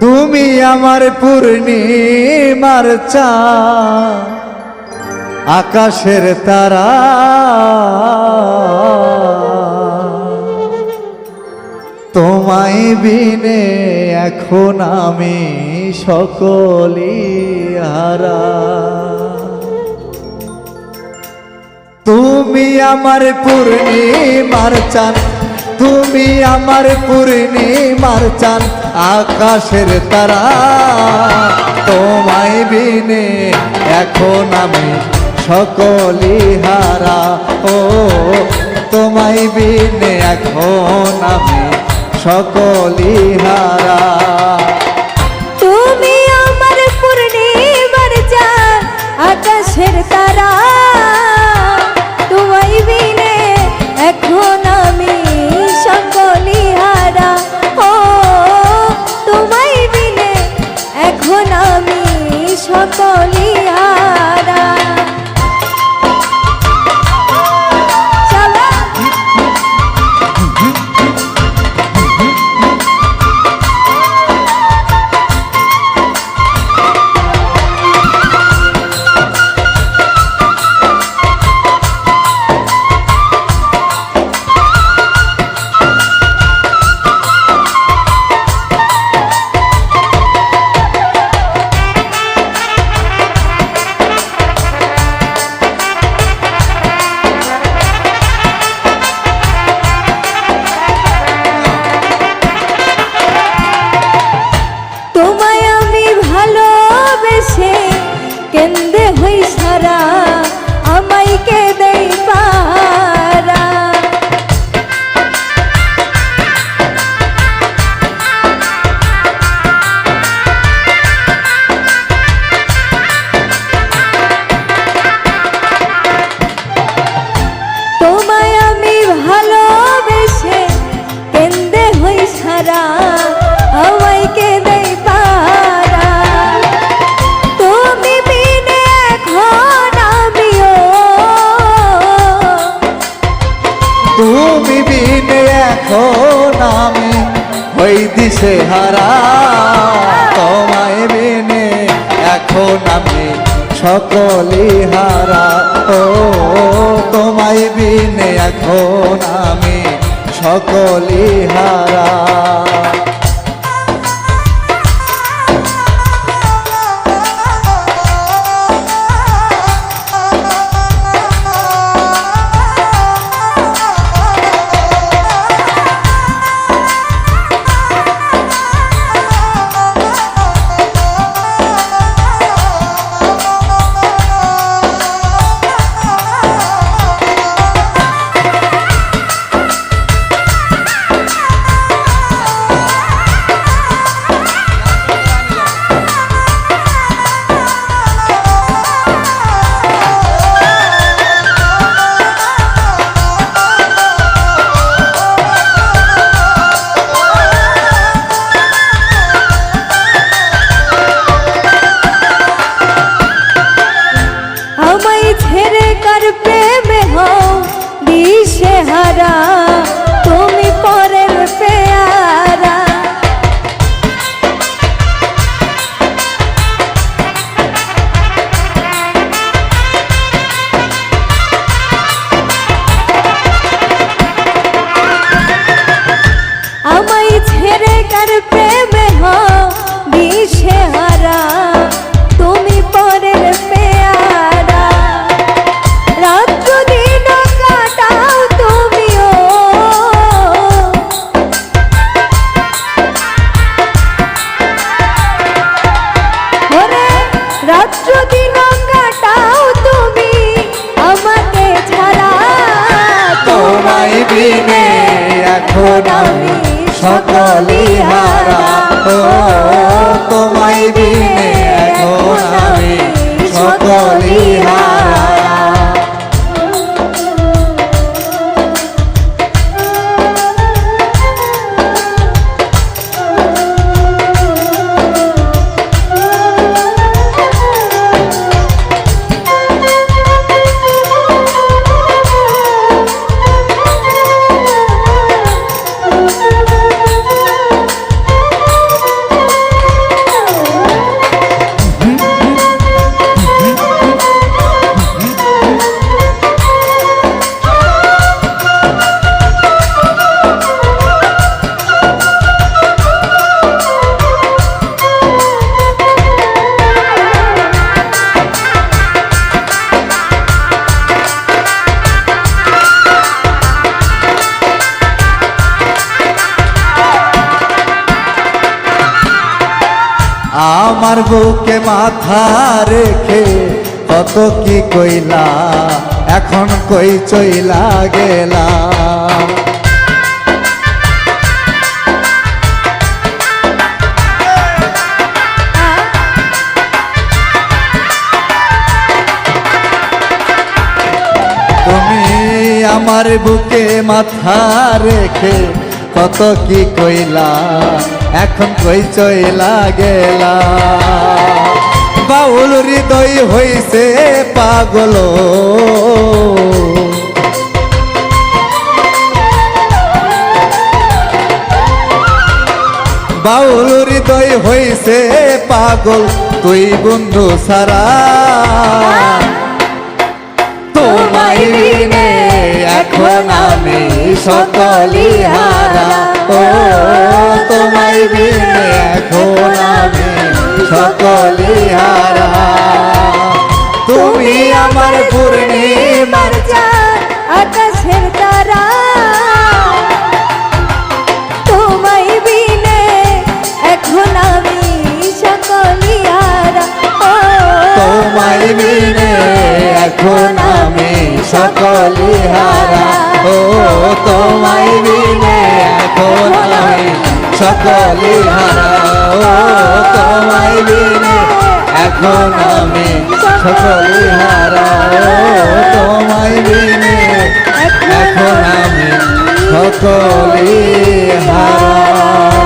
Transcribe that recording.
তুমি আমার পূর্ণিমার চা। আকাশের তারা। তোমায় বিনে এখন আমি সকলি হারা। তুমি আমার পূর্ণিমার চান তুমি আমার পূর্ণিমার চান আকাশের তারা। তোমায় বিনে এখন আমি সকলি হারা। ও, তোমায় বিনে এখন আমি সকলি হারা। তুমি আমার পূর্ণিমার চাঁদ আকাশের তারা। তোমায় বিনে এখন সকলি দিশে হারা। তোমায় বিনে এখন আমি সকলি হারা। ও, তোমায় বিনে এখন আমি সকলি হারা। দিশে বিনে এখন আমি সকলি হারা। তোমায় বিনে আমার বুকে মাথা রেখে কত কি কইলা? এখন কই চইলা গেলা? তুমি আমার বুকে মাথা রেখে কত কি কইলা? এখন কই চইলা গেলা বাউল হৃদয় হইছে পাগল। বাউল হৃদয় হইছে পাগল, তুই বন্ধু সারা সকলি হারা। ও তোমায় বিনে এখন আমি সকলি হারা। তুমি আমার সকলে হারাও তোমায় বিনে এখন আমি সকলে হারাও তোমায় বিনে এখন আমি সকলে হারাও